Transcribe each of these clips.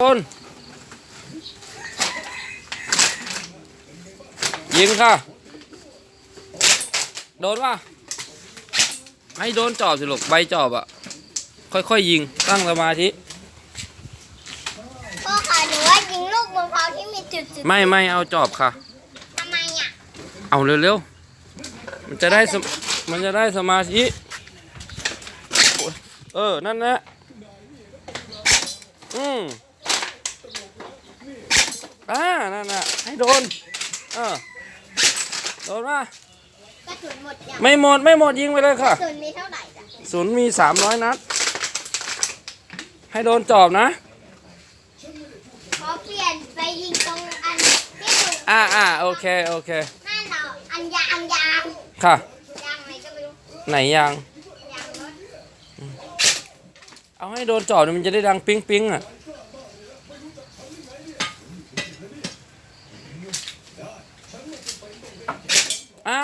โดนยิงค่ะ โดนป่ะให้โดนจอบสิลูกใบจอบอะค่อยๆยิงตั้งสมาธิพ่อค่ะหนูว่ายิงลูกมะพร้าวที่มีจุดจุดไม่ไม่เอาจอบค่ะ ทำไมอะเอาเร็วๆมันจะได้สมมันจะได้สมาธิโอ๊ยเออนั่นแหละอืม อ่านั่นน่ะให้โดน เออ โดนป่ะกระสุนหมดยังไม่หมดไม่หมดยิงไปเลยกค่ะระสุนมีเท่าไหร่จ้ะศูนย์มีสามร้อยนัด ให้โดนจอบนะ ขอเปลี่ยนไปยิงตรงอันที่หนูอ่าอ่าโอเค โอเค นั่นเราอันยางยางค่ะ ยางไหนก็ไม่รู้ไหนยังยางรถเอาให้โดนจอบเดี๋ยวมันจะได้ดังปิ๊งปิ๊งอะ อ่า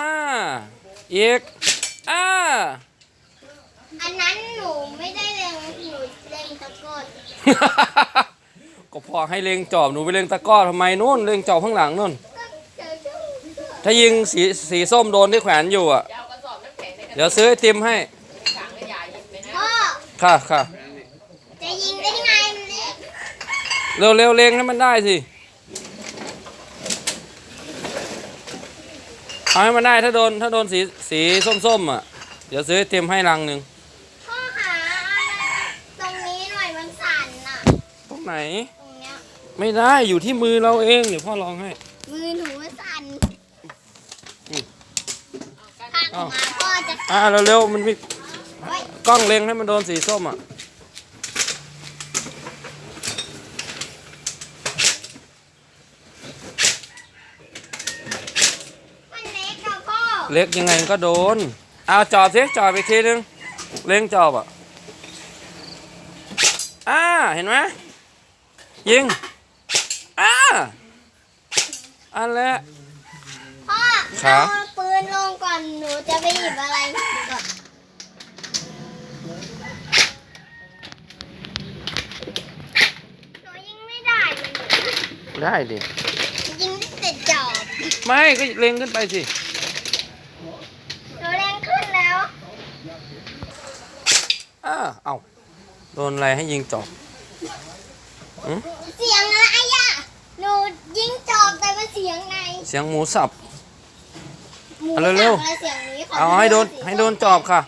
อีกอ่าอันนั้นหนูไม่ได้เล็งหนูเล็งตะกร้อนก็พอให้เล็งจอบหนูไปเล็งตะกร้อทำไมนู่นเล็งจอบข้างหลังนู่นก็เจอเจ้าถ้ายิงสีสีส้มโดนที่แขวนอยู่อะ เดี๋ยวซื้อไอติมให้ พ่อค่ะค่ะจะยิงได้ไงมันเล็ก เร็วเร็วเล็งให้มันได้สิ เอาให้มันได้ถ้าโดนถ้าโดนสีสีส้มๆอะ เดี๋ยวซื้อไอติมให้ลังหนึ่งพ่อหาตรงนี้หน่อยมันสั่นน่ะ ตรงไหน ตรงเนี้ย ไม่ได้อยู่ที่มือเราเอง เดี๋ยวพ่อลองให้ มือหนูสั่นอืมข้างออกมาพ่อจะอ่าเร็วๆมันมีเฮ้ยกล้องเล็งให้มันโดนสีส้มอะ มันเล็กกับพ่อ เล็กยังไงก็โดน เอาจอบสิจอบอีกทีนึง เล็งจอบอะอ่าเห็นไหมยิงอ่าอันแหละพ่อครัเอาบปืนลงก่อนหนูจะไปหยิบอะไรก่อนหนูยิงไม่ได้เลยได้ดิยิงได้แต่จอบ ไม่ก็เล็งขึ้นไปสิ หนูแรงขึ้นแล้ว อ่าเอาโดนอะไรให้ยิงจอบเสียงอะไรอะหนูยิงจอบแต่มันเสียงไงเสียงหมูสับหมูเอาเร็วๆสับอะไรเสียงนี้ขเอาให้โดนสีให้โดนจอบค่ะ